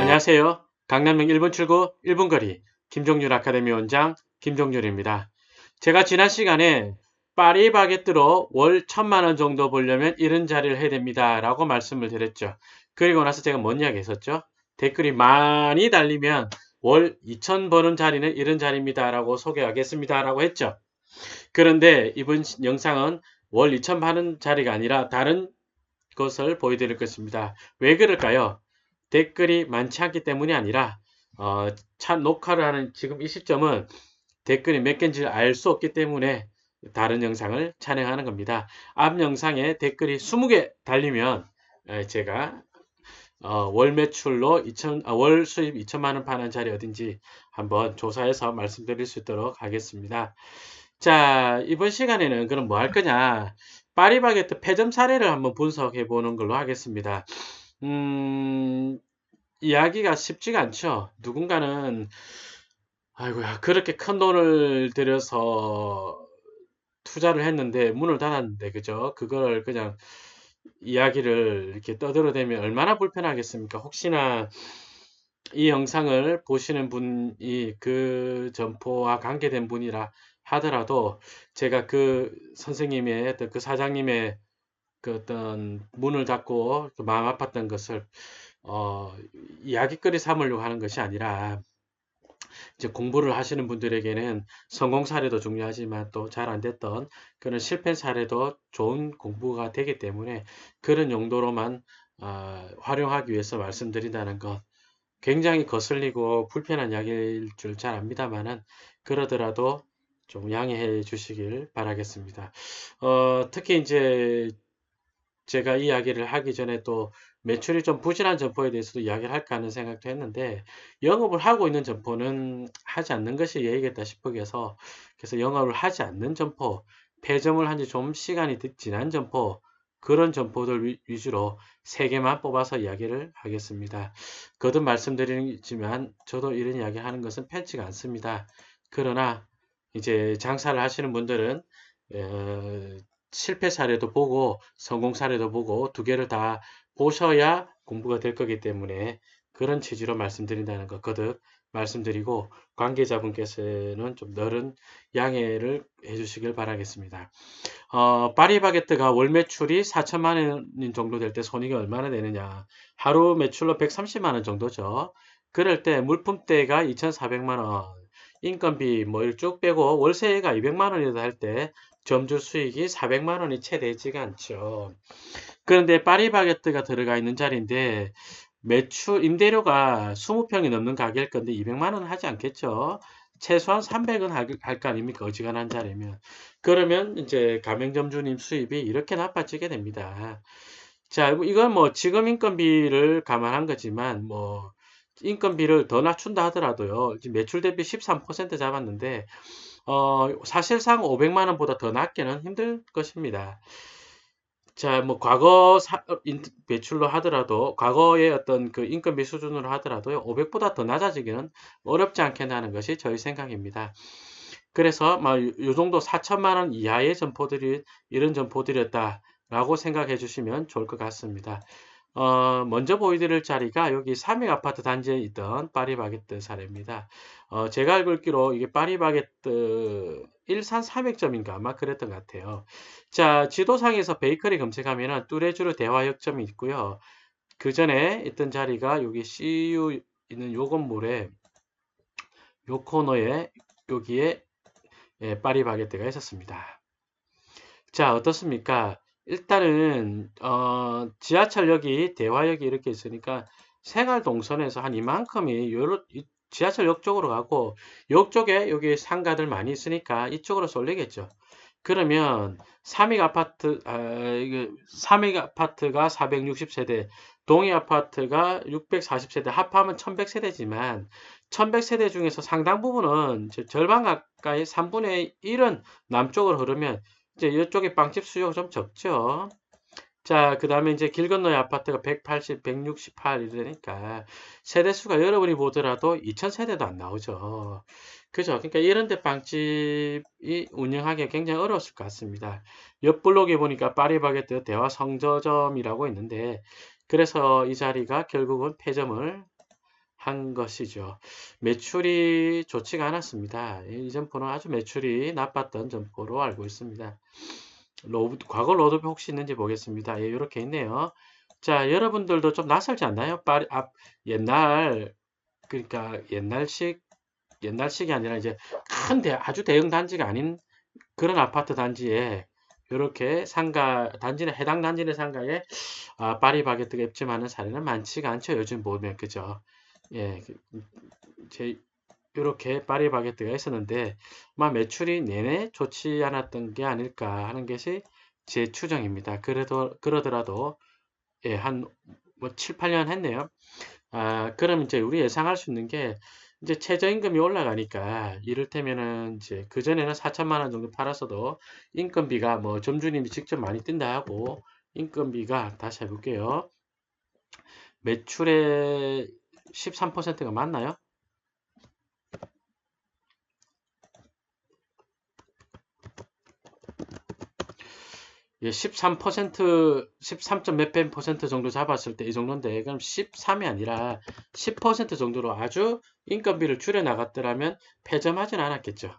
안녕하세요. 강남역 1번 출구 1분 거리 김종률 아카데미 원장 김종률입니다. 제가 지난 시간에 파리바게뜨로 월 천만 원 정도 벌려면 이런 자리를 해야 됩니다. 라고 말씀을 드렸죠. 그리고 나서 제가 뭔 이야기 했었죠? 댓글이 많이 달리면 월 2천 버는 자리는 이런 자리입니다. 라고 소개하겠습니다. 라고 했죠. 그런데 이번 영상은 월 2천 버는 자리가 아니라 다른 것을 보여드릴 것입니다. 왜 그럴까요? 댓글이 많지 않기 때문이 아니라 어, 차 녹화를 하는 지금 이 시점은 댓글이 몇 개인지 알 수 없기 때문에 다른 영상을 촬영하는 겁니다. 앞 영상에 댓글이 20개 달리면 에, 제가 어, 월 매출로 2천, 아, 월 수입 2천만 원 파는 자리 어딘지 한번 조사해서 말씀드릴 수 있도록 하겠습니다. 자, 이번 시간에는 그럼 뭐 할 거냐? 파리바게뜨 패점 사례를 한번 분석해 보는 걸로 하겠습니다. 음, 이야기가 쉽지가 않죠. 누군가는, 아이고야, 그렇게 큰 돈을 들여서 투자를 했는데, 문을 닫았는데, 그죠? 그걸 그냥 이야기를 이렇게 떠들어대면 얼마나 불편하겠습니까? 혹시나 이 영상을 보시는 분이 그 점포와 관계된 분이라 하더라도 제가 그 선생님의 어떤 그 사장님의 그 어떤 문을 닫고 그 마음 아팠던 것을 어, 이야기거리 삼으려고 하는 것이 아니라 이제 공부를 하시는 분들에게는 성공 사례도 중요하지만 또 잘 안 됐던 그런 실패 사례도 좋은 공부가 되기 때문에 그런 용도로만 어, 활용하기 위해서 말씀드린다는 것 굉장히 거슬리고 불편한 이야기일 줄 잘 압니다만은 그러더라도 좀 양해해 주시길 바라겠습니다. 어, 특히 이제 제가 이 이야기를 하기 전에 또 매출이 좀 부진한 점포에 대해서도 이야기를 할까 하는 생각도 했는데 영업을 하고 있는 점포는 하지 않는 것이 예의겠다 싶어서 그래서 영업을 하지 않는 점포, 폐점을 한 지 좀 시간이 지난 점포 그런 점포들 위, 위주로 세 개만 뽑아서 이야기를 하겠습니다. 거듭 말씀드리지만 저도 이런 이야기 하는 것은 편치가 않습니다. 그러나 이제 장사를 하시는 분들은 어, 실패 사례도 보고 성공 사례도 보고 두 개를 다 보셔야 공부가 될 거기 때문에 그런 취지로 말씀드린다는 것 거듭 말씀드리고 관계자분께서는 좀 너른 양해를 해주시길 바라겠습니다. 어, 파리바게뜨가 월 매출이 4천만 원 정도 될 때 손익이 얼마나 되느냐 하루 매출로 130만 원 정도죠. 그럴 때 물품대가 2,400만 원 인건비 뭐 쭉 빼고 월세가 200만 원이라도 할때 점주 수익이 400만 원이 채 되지가 않죠. 그런데 파리바게뜨가 들어가 있는 자리인데 매출 임대료가 20평이 넘는 가게일 건데 200만 원 하지 않겠죠. 최소한 300은 할 거 아닙니까? 어지간한 자리면. 그러면 이제 가맹점주님 수입이 이렇게 나빠지게 됩니다. 자, 이건 뭐 지금 인건비를 감안한 거지만 뭐 인건비를 더 낮춘다 하더라도요. 매출 대비 13% 잡았는데 어, 사실상 500만 원보다 더 낮게는 힘들 것입니다. 자, 뭐 과거 사, 어, 인, 매출로 하더라도 과거의 어떤 그 인건비 수준으로 하더라도 500보다 더 낮아지기는 어렵지 않겠다는 것이 저희 생각입니다. 그래서 막요 정도 4천만 원 이하의 점포들이 이런 점포들이었다라고 생각해 주시면 좋을 것 같습니다. 어, 먼저 보여드릴 자리가 여기 삼익 아파트 단지에 있던 파리바게뜨 사례입니다. 어, 제가 알고 있기로 이게 파리바게뜨 일산 300점인가 아마 그랬던 것 같아요. 자, 지도상에서 베이커리 검색하면은 뚜레쥬르 대화역점이 있고요. 그 전에 있던 자리가 여기 CU 있는 요 건물에 요 코너에 여기에 예, 파리바게뜨가 있었습니다. 자, 어떻습니까? 일단은 어, 지하철역이 대화역이 이렇게 있으니까 생활 동선에서 한 이만큼이 요런 지하철역 쪽으로 가고 역 쪽에 여기 상가들 많이 있으니까 이쪽으로 쏠리겠죠. 그러면 삼익 아파트 아, 이게 삼익 아파트가 460세대, 동해 아파트가 640세대 합하면 1100세대지만 1100세대 중에서 상당 부분은 절반 가까이 3분의 1은 남쪽으로 흐르면 이제 이쪽에 빵집 수요가 좀 적죠. 자, 그 다음에 이제 길 건너의 아파트가 180, 168 이러니까 세대수가 여러분이 보더라도 2000세대도 안 나오죠. 그죠? 그러니까 이런 데 빵집이 운영하기 굉장히 어려웠을 것 같습니다. 옆 블록에 보니까 파리바게뜨 대화 성저점이라고 있는데 그래서 이 자리가 결국은 폐점을 한 것이죠. 매출이 좋지가 않았습니다. 이 점포는 아주 매출이 나빴던 점포로 알고 있습니다. 로드, 과거 로드뷰 혹시 있는지 보겠습니다. 예, 이렇게 있네요. 자, 여러분들도 좀 낯설지 않나요? 파리, 앞, 옛날, 그러니까 옛날식, 옛날식이 아니라 이제 큰 대, 아주 대형 단지가 아닌 그런 아파트 단지에 이렇게 상가, 단지는 해당 단지의 상가에 아, 파리바게뜨가 입점하는 사례는 많지가 않죠. 요즘 보면, 그죠? 예, 그, 제, 이렇게 파리바게뜨가 있었는데 아마 매출이 내내 좋지 않았던 게 아닐까 하는 것이 제 추정입니다. 그래도 그러더라도 예, 한뭐 7, 8년 했네요. 아, 그럼 이제 우리 예상할 수 있는 게 이제 최저임금이 올라가니까 이를테면은 이제 그전에는 4천만 원 정도 팔았어도 인건비가 뭐 점주님이 직접 많이 뜬다 하고 인건비가 다시 해볼게요. 매출의 13%가 맞나요? 예, 13%, 13점 몇백 퍼센트 정도 잡았을 때 이 정도인데, 그럼 13이 아니라 10% 정도로 아주 인건비를 줄여 나갔더라면 폐점하진 않았겠죠.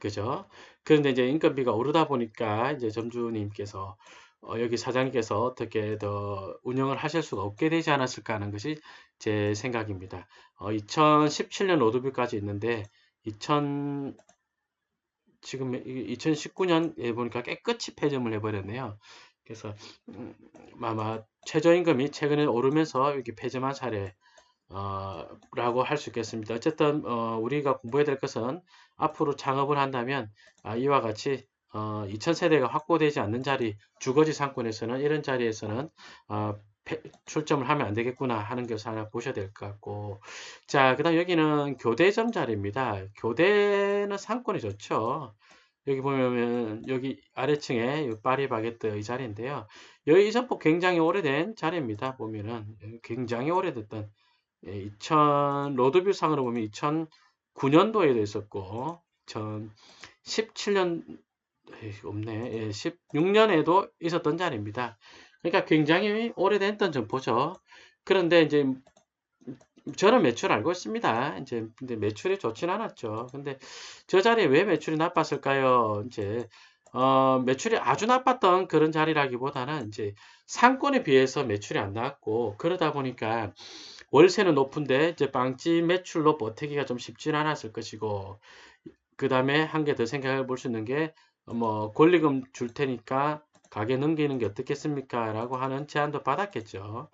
그죠? 그런데 이제 인건비가 오르다 보니까 이제 점주님께서 어, 여기 사장님께서 어떻게 더 운영을 하실 수가 없게 되지 않았을까 하는 것이 제 생각입니다. 어, 2017년 로드뷰까지 있는데 2000 지금 2019년에 보니까 깨끗이 폐점을 해버렸네요. 그래서 음, 아마 최저임금이 최근에 오르면서 이렇게 폐점한 사례 어, 라고 할 수 있겠습니다. 어쨌든 어, 우리가 공부해야 될 것은 앞으로 창업을 한다면 아, 이와 같이 어, 2000세대가 확보되지 않는 자리 주거지 상권에서는 이런 자리에서는 어, 출점을 하면 안 되겠구나 하는 것을 하나 보셔야 될 것 같고. 자 그 다음 여기는 교대점 자리입니다. 교대는 상권이 좋죠. 여기 보면 여기 아래층에 파리바게뜨 이 자리인데요. 여기 이 점포 굉장히 오래된 자리입니다 보면은. 굉장히 오래됐던. 2000 예, 로드뷰 상으로 보면 2009년도에도 있었고 2017년 없네 예, 16년에도 있었던 자리입니다 그러니까 굉장히 오래됐던 점포죠. 그런데 이제 저는 매출 알고 있습니다. 이제 근데 매출이 좋진 않았죠. 근데 저 자리에 왜 매출이 나빴을까요? 이제 어, 매출이 아주 나빴던 그런 자리라기보다는 이제 상권에 비해서 매출이 안 나왔고 그러다 보니까 월세는 높은데 이제 빵집 매출로 버티기가 좀 쉽진 않았을 것이고 그 다음에 한 개 더 생각해 볼 수 있는 게 뭐 권리금 줄 테니까 가게 넘기는 게 어떻겠습니까? 라고 하는 제안도 받았겠죠.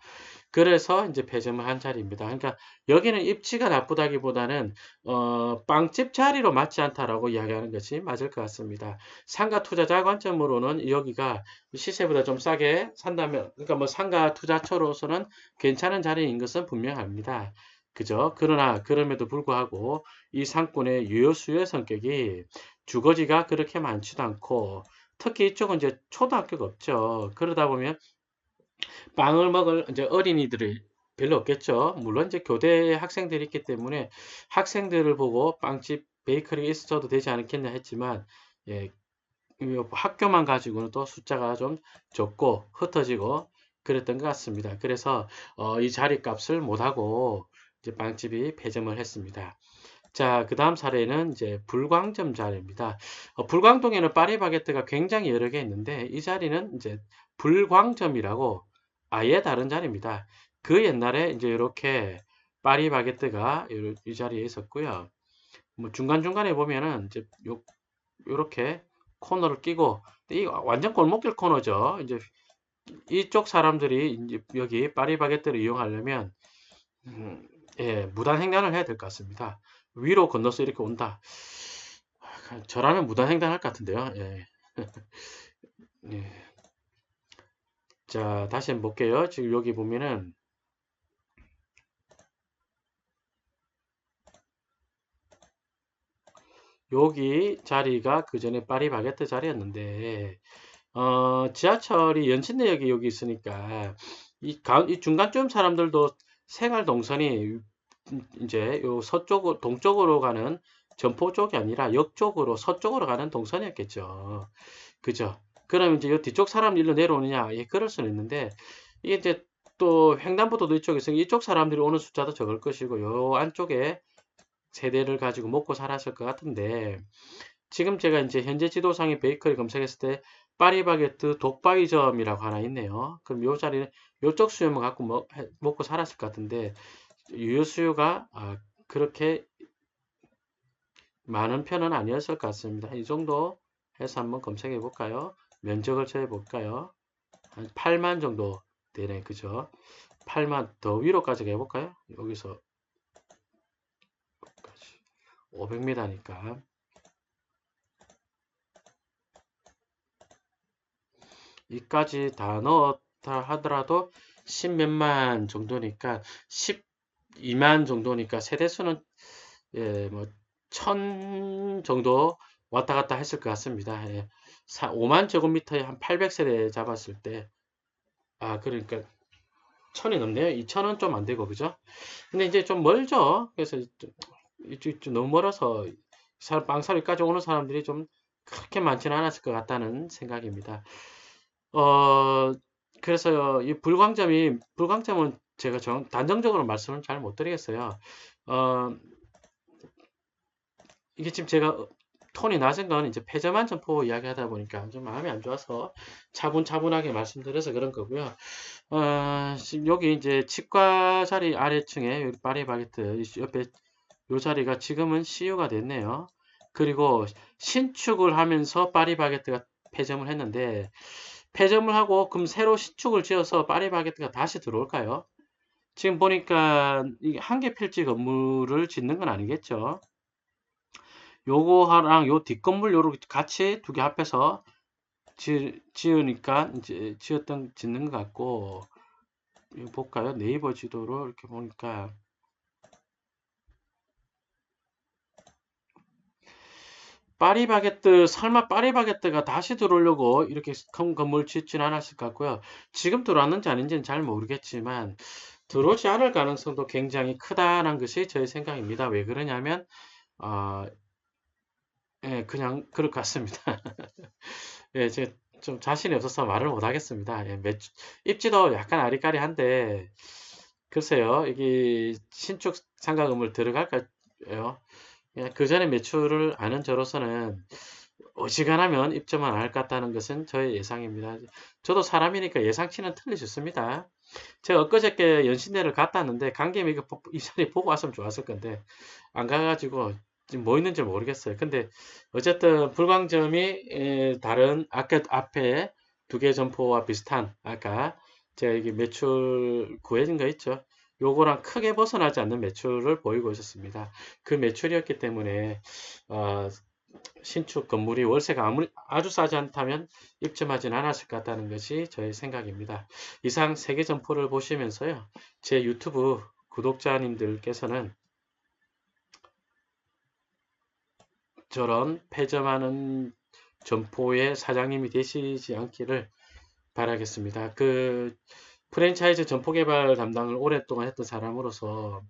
그래서 이제 폐점을 한 자리입니다. 그러니까 여기는 입지가 나쁘다기보다는 어, 빵집 자리로 맞지 않다라고 이야기하는 것이 맞을 것 같습니다. 상가 투자자 관점으로는 여기가 시세보다 좀 싸게 산다면 그러니까 뭐 상가 투자처로서는 괜찮은 자리인 것은 분명합니다. 그죠? 그러나 그럼에도 불구하고 이 상권의 유효 수요 성격이 주거지가 그렇게 많지도 않고 특히 이쪽은 이제 초등학교가 없죠. 그러다 보면 빵을 먹을 이제 어린이들이 별로 없겠죠. 물론 이제 교대 학생들이 있기 때문에 학생들을 보고 빵집 베이커리가 있어도 되지 않겠냐 했지만 예, 학교만 가지고는 또 숫자가 좀 적고 흩어지고 그랬던 것 같습니다. 그래서 어, 이 자리값을 못하고 이제 빵집이 폐점을 했습니다. 자, 그 다음 사례는 이제 불광점 자리입니다. 어, 불광동에는 파리바게뜨가 굉장히 여러 개 있는데 이 자리는 이제 불광점이라고 아예 다른 자리입니다. 그 옛날에 이제 이렇게 파리바게뜨가 이, 이 자리에 있었고요. 뭐 중간중간에 보면은 이제 요, 요렇게 코너를 끼고 이 완전 골목길 코너죠. 이제 이쪽 사람들이 이제 여기 파리바게뜨를 이용하려면 음, 예, 무단 횡단을 해야 될 것 같습니다. 위로 건너서 이렇게 온다. 저라면 무단 횡단할 것 같은데요. 예. 예. 자, 다시 한번 볼게요. 지금 여기 보면은 여기 자리가 그 전에 파리바게트 자리였는데 어, 지하철이 연신내역이 여기 있으니까 이, 가, 이 중간쯤 사람들도 생활 동선이 이제 요 서쪽 동쪽으로 가는 점포 쪽이 아니라 역 쪽으로 서쪽으로 가는 동선이었겠죠. 그죠? 그럼 이제 요 뒤쪽 사람 일로 내려오느냐? 예, 그럴 수는 있는데 이게 이제 또 횡단보도도 이쪽에 있으니 이쪽 사람들이 오는 숫자도 적을 것이고 요 안쪽에 세대를 가지고 먹고 살았을 것 같은데 지금 제가 이제 현재 지도상의 베이커리 검색했을 때 파리바게트 독바이점이라고 하나 있네요. 그럼 요 자리는 요쪽 수요만 갖고 먹, 해- 먹고 살았을 것 같은데 유효 수요가 아, 그렇게 많은 편은 아니었을 것 같습니다. 이 정도 해서 한번 검색해 볼까요? 면적을 쳐해 볼까요? 한 8만 정도 되네. 그죠? 8만 더 위로까지 해볼까요? 여기서 500m니까 이까지 다 넣었다 하더라도 10 몇만 정도니까 12만 정도니까 세대수는 예, 뭐, 천 정도 왔다 갔다 했을 것 같습니다. 예. 5만 제곱미터에 한 800세대 잡았을 때, 아, 그러니까, 천이 넘네요. 2천은 좀 안 되고, 그죠? 근데 이제 좀 멀죠? 그래서 좀, 이쪽 좀 너무 멀어서, 사- 빵사리까지 오는 사람들이 좀 그렇게 많지는 않았을 것 같다는 생각입니다. 어, 그래서 이 불광점이, 불광점은 제가 정, 단정적으로 말씀을 잘 못 드리겠어요. 어, 이게 지금 제가 톤이 낮은 건 이제 패자만 점포 이야기하다 보니까 좀 마음이 안 좋아서 차분차분하게 말씀드려서 그런 거고요. 어, 지금 여기 이제 치과 자리 아래층에 파리바게트 이 옆에 요 자리가 지금은 CU가 됐네요. 그리고 신축을 하면서 파리바게트가 폐점을 했는데 폐점을 하고 그럼 새로 신축을 지어서 파리바게트가 다시 들어올까요? 지금 보니까 한 개 필지 건물을 짓는 건 아니겠죠. 요거랑 요 뒷건물 요렇게 같이 두 개 합해서 지, 지으니까 이제 지었던 짓는 것 같고 볼까요? 네이버 지도로 이렇게 보니까 파리바게뜨 설마 파리바게뜨가 다시 들어오려고 이렇게 큰 건물 짓진 않았을 것 같고요. 지금 들어왔는지 아닌지는 잘 모르겠지만 들어오지 않을 가능성도 굉장히 크다는 것이 저의 생각입니다. 왜 그러냐면 어, 예, 그냥 그럴 것 같습니다. 예, 제가 좀 자신이 없어서 말을 못 하겠습니다. 예, 매출, 입지도 약간 아리까리한데, 글쎄요, 이게 신축 상가 건물 들어갈까요? 예, 그 전에 매출을 아는 저로서는 어지간하면 입점은 안 할 것 같다는 것은 저의 예상입니다. 저도 사람이니까 예상치는 있습니다. 제가 엊그저께 연신내를 갔다 왔는데, 보- 이 자리 보고 왔으면 좋았을 건데, 안 가가지고 지금 뭐 있는지 모르겠어요. 근데 어쨌든 불광점이 에, 다른 아까 앞에 두 개 점포와 비슷한 아까 제가 이게 매출 구해진 거 있죠. 요거랑 크게 벗어나지 않는 매출을 보이고 있었습니다. 그 매출이었기 때문에 어, 신축 건물이 월세가 아무리 아주 싸지 않다면 입점하진 않았을 것 같다는 것이 저의 생각입니다. 이상 세개 점포를 보시면서요. 제 유튜브 구독자님들께서는 저런 폐점하는 점포의 사장님이 되시지 않기를 바라겠습니다. 그 프랜차이즈 점포 개발 담당을 오랫동안 했던 사람으로서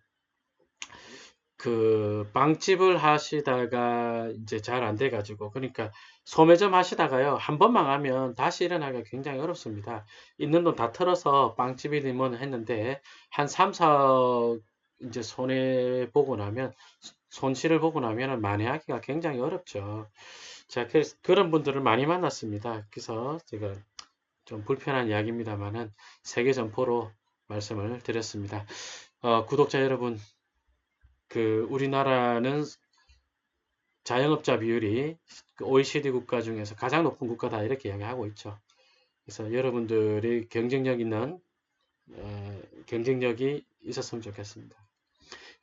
그 빵집을 하시다가 이제 잘 안 돼 가지고 그러니까 소매점 하시다가요 한 번 망하면 다시 일어나기가 굉장히 어렵습니다. 있는 돈 다 털어서 빵집이니 뭐는 했는데 한 3, 4억 이제 손해 보고 나면 손실을 보고 나면은 만회하기가 굉장히 어렵죠. 자, 그래서 그런 분들을 많이 만났습니다. 그래서 제가 좀 불편한 이야기입니다만은 세계 점포로 말씀을 드렸습니다. 어, 구독자 여러분, 그 우리나라는 자영업자 비율이 그 OECD 국가 중에서 가장 높은 국가다 이렇게 이야기하고 있죠. 그래서 여러분들이 경쟁력 있는 어, 경쟁력이 있었으면 좋겠습니다.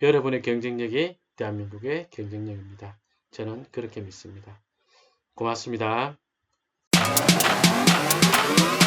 여러분의 경쟁력이 대한민국의 경쟁력입니다. 저는 그렇게 믿습니다. 고맙습니다. Bye.